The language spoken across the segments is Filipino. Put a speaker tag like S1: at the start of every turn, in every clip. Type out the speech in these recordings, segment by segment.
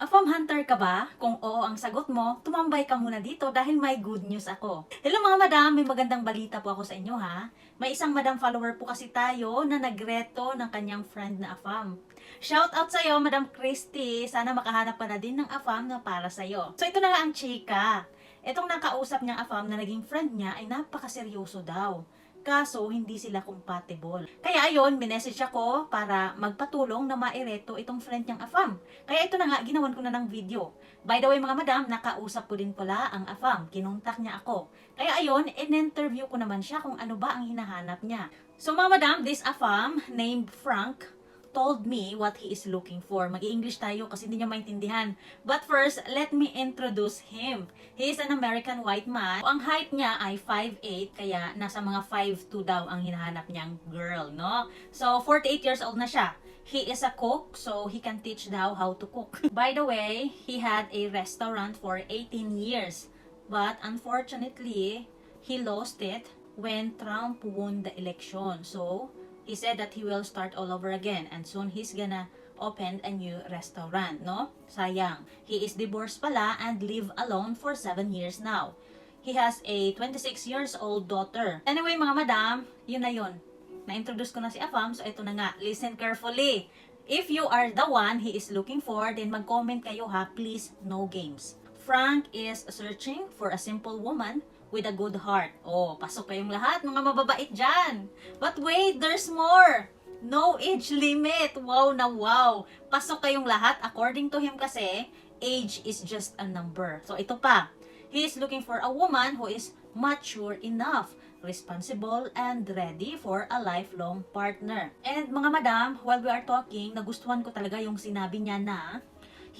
S1: Afam hunter ka ba? Kung oo ang sagot mo, tumambay ka muna dito dahil may good news ako. Hello mga madam, may magandang balita po ako sa inyo ha. May isang madam follower po kasi tayo na nagreto ng kanyang friend na Afam. Shout out sa'yo, Madam Christy. Sana makahanap ka na din ng Afam na para sa'yo. So ito na nga ang chika. Itong nakausap niyang Afam na naging friend niya ay napakaseryoso daw. Kaso, hindi sila compatible. Kaya ayun, minessage ako para magpatulong na maireto itong friend niyang Afam. Kaya ito na nga, ginawan ko na ng video. By the way mga madam, nakausap ko din pala ang Afam. Kinontak niya ako. Kaya ayun, in-interview ko naman siya kung ano ba ang hinahanap niya. So mga madam, this Afam named Frank told me what he is looking for. Mag-English tayo kasi hindi niya maintindihan. But first, let me introduce him. He is an American white man. Ang height niya ay 5'8", kaya nasa mga 5'2 daw ang hinahanap niyang girl, no? So, 48 years old na siya. He is a cook, so he can teach daw how to cook. By the way, he had a restaurant for 18 years. But unfortunately, he lost it when Trump won the election. So, he said that he will start all over again and soon he's gonna open a new restaurant, no? Sayang. He is divorced pala and live alone for 7 years now. He has a 26 years old daughter. Anyway, mga madam, yun na yun. Na-introduce ko na si Afam, so ito na nga. Listen carefully. If you are the one he is looking for, then mag-comment kayo ha. Please, no games. Frank is searching for a simple woman with a good heart. Oh, pasok kayong lahat, mga mababait dyan. But wait, there's more. No age limit. Wow na wow. Pasok kayong lahat. According to him kasi, age is just a number. So ito pa. He is looking for a woman who is mature enough, responsible, and ready for a lifelong partner. And mga madam, while we are talking, nagustuhan ko talaga yung sinabi niya na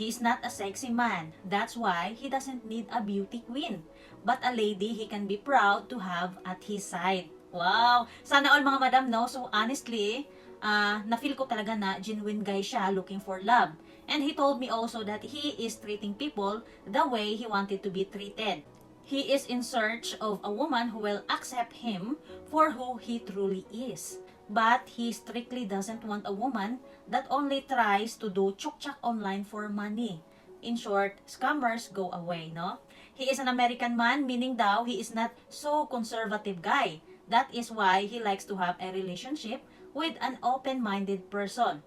S1: He is not a sexy man. That's why he doesn't need a beauty queen, but a lady he can be proud to have at his side. Wow! Sana all mga madam no. So honestly, uh, na-feel ko talaga na genuine guy siya looking for love. And he told me also that he is treating people the way he wanted to be treated. He is in search of a woman who will accept him for who he truly is. But he strictly doesn't want a woman that only tries to do chuk-chak online for money. In short, scammers go away, no? He is an American man, meaning daw he is not so conservative guy. That is why he likes to have a relationship with an open-minded person.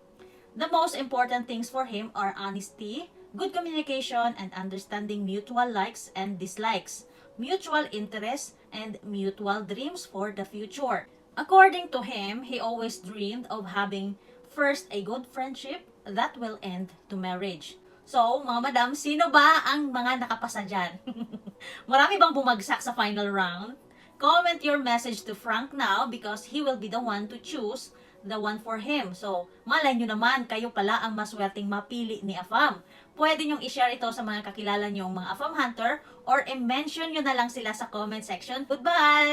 S1: The most important things for him are honesty, good communication, and understanding mutual likes and dislikes, mutual interests, and mutual dreams for the future. According to him, he always dreamed of having first a good friendship that will end to marriage. So, mga madam, sino ba ang mga nakapasa dyan? Marami bang bumagsak sa final round? Comment your message to Frank now because he will be the one to choose the one for him. So, malay nyo naman, kayo pala ang maswerteng mapili ni Afam. Pwede nyong i-share ito sa mga kakilala nyong mga Afam Hunter or i-mention nyo na lang sila sa comment section. Goodbye!